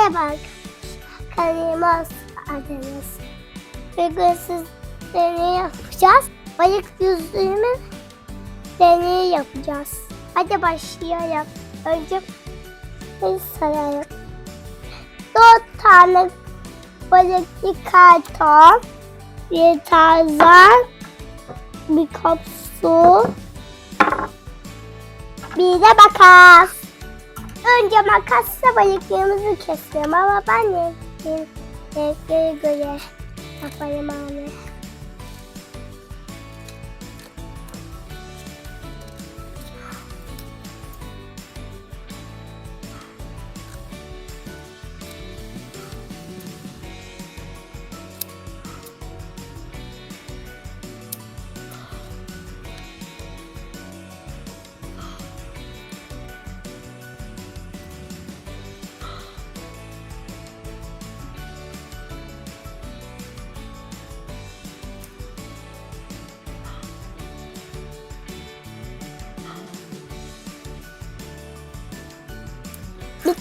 Merhaba. Kalimos adınız. Bugün siz deney yapacağız. Balık yüzüğümü deney yapacağız. Hadi başlayalım. Önce bir saralım. Dört tane balıklı karton, bir tarzan, bir kap su, bir de makas. Önce makasla balıklarımızı keselim ama ben de göre yaparım abi.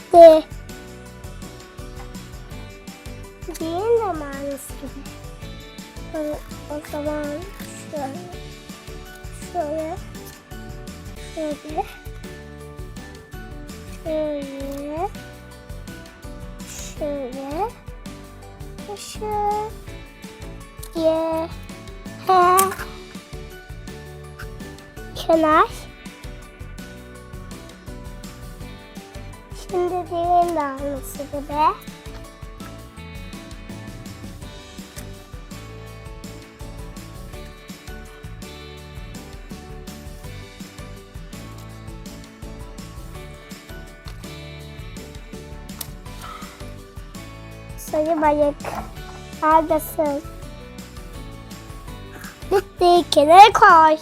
Bitti. Değil zamanısı gibi. O, zaman şöyle, şöyle, şöyle, şöyle, şöyle, şöyle, he, kenar. Şimdi diğerini de alması gibi. Sarı balık. Neredesin? Bitti. Kenara koy.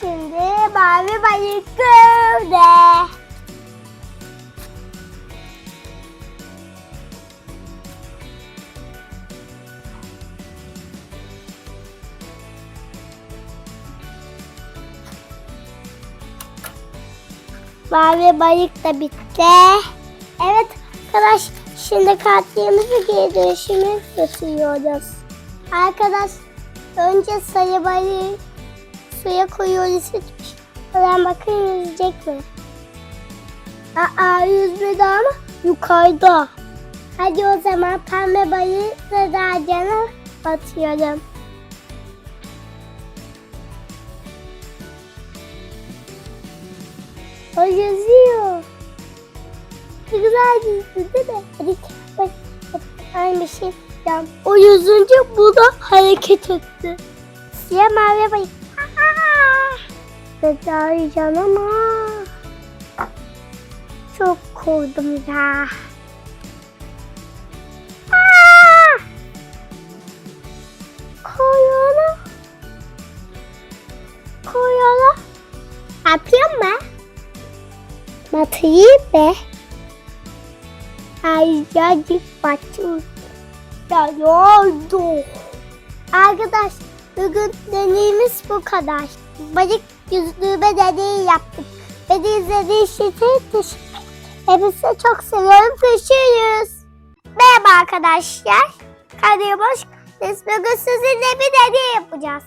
Şimdi mavi balık gövde. Mavi balık da bitti. Evet arkadaş şimdi kartlarımızı geri dönüşüme götürüyoruz. Arkadaş önce sayı balığı suya koyuyoruz hiçbir Ben bakayım yüzecek mi? Aa yüzmedi ama yukarıda. Hadi o zaman pembe balığı sadacana atıyorum. O yüzüyor. Ne güzel yüzdü değil mi? Hadi bak, aynı şey. O yüzünce bu da hareket etti. Siyah mavi balık. Becereceğim ama çok korktum ya. Aa! Koyala. Koyala. Ne yapıyorsun be? Batıyı be. Ay yacık batı. Ya yordu. Arkadaş bugün deneyimiz bu kadar. Balık yüzlüğüme deneyi yaptık. Beni izlediğiniz için teşekkür Hepinizi çok seviyorum. Görüşürüz. Merhaba arkadaşlar. Karaboş. Biz bugün sizinle bir deney yapacağız.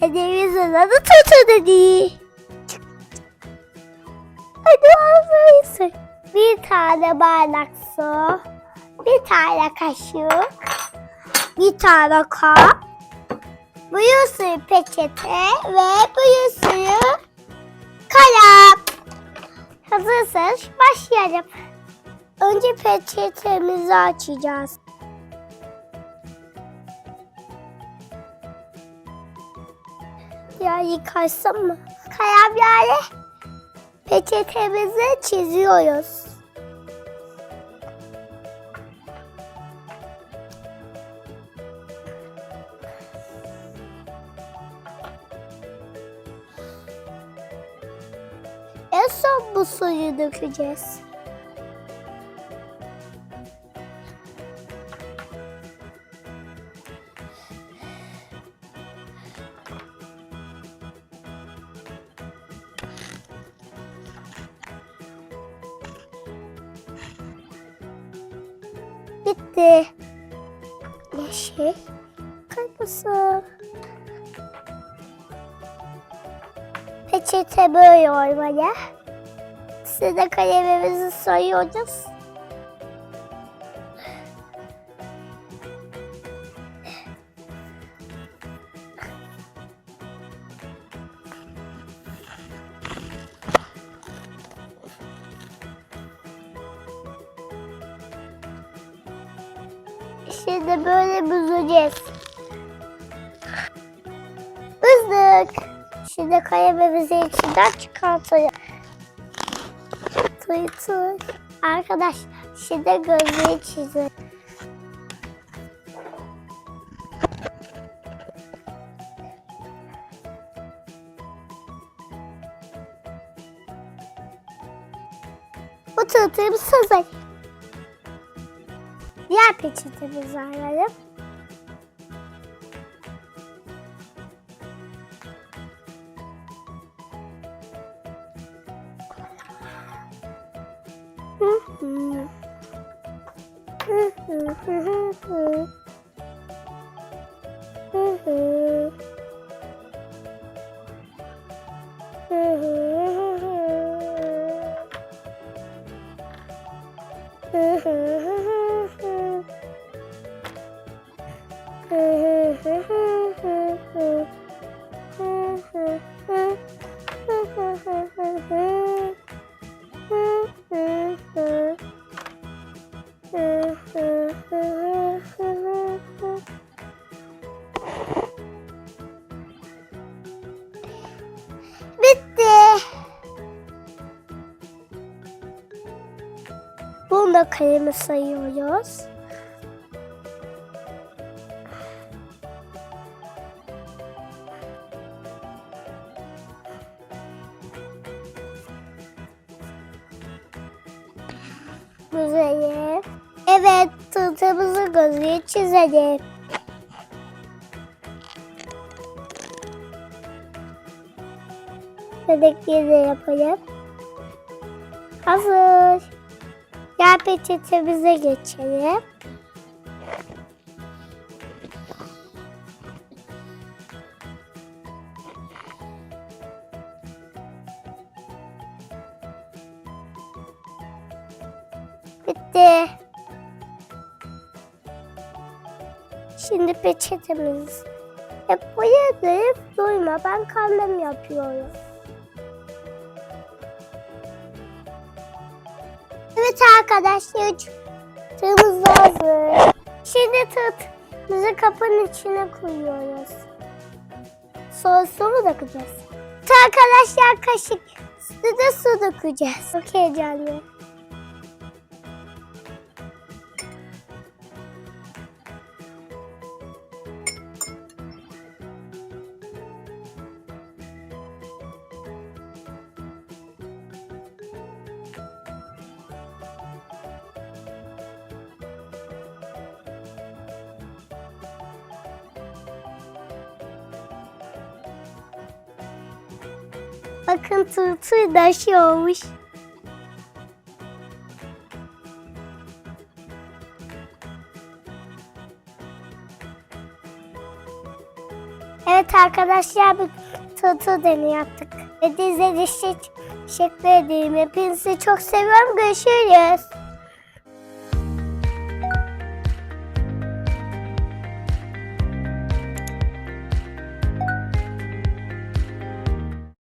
Deneyimizin adı tutu deneyi. Hadi ağzıyız. Bir tane bardak su. Bir tane kaşık. Bir tane kap. Buyur suyu peçete ve buyur suyu kalem. Hazırsanız başlayalım. Önce peçetemizi açacağız. Ya yıkarsam mı? Kalem yani peçetemizi çiziyoruz. son bu suyu dökeceğiz. Bitti. Yeşil kırmızı. Peçete böyle olmalı. Size kalemimizi soyuyoruz. Şimdi böyle büzeceğiz. Bızdık. Şimdi kalemimizi içinden çıkartacağız. Tıy. Arkadaşlar şimdi gözlüğü çizelim. Bu tığtığımız hazır. Diğer peçetemizi alalım. Hı hı. Hı hı Bunu da kalemi sayıyoruz. Güzel. Evet, tırtımızı gözüne çizelim. Dedekleri de yapalım. Hazır. Gel peçetemize geçelim. Bitti. Şimdi peçetemiz. Hep boyayıp duyma. Ben kalem yapıyorum. Arkadaşlar. Da hazır. Şimdi tığımızı kapının içine koyuyoruz. Sonra su mu dökeceğiz? Arkadaşlar kaşık. Üstüne su dökeceğiz. Çok heyecanlı. Bakın tırtır da şey olmuş. Evet arkadaşlar bir tırtır deney yaptık. İçin teşekkür ederim. Hepinizi çok seviyorum. Görüşürüz.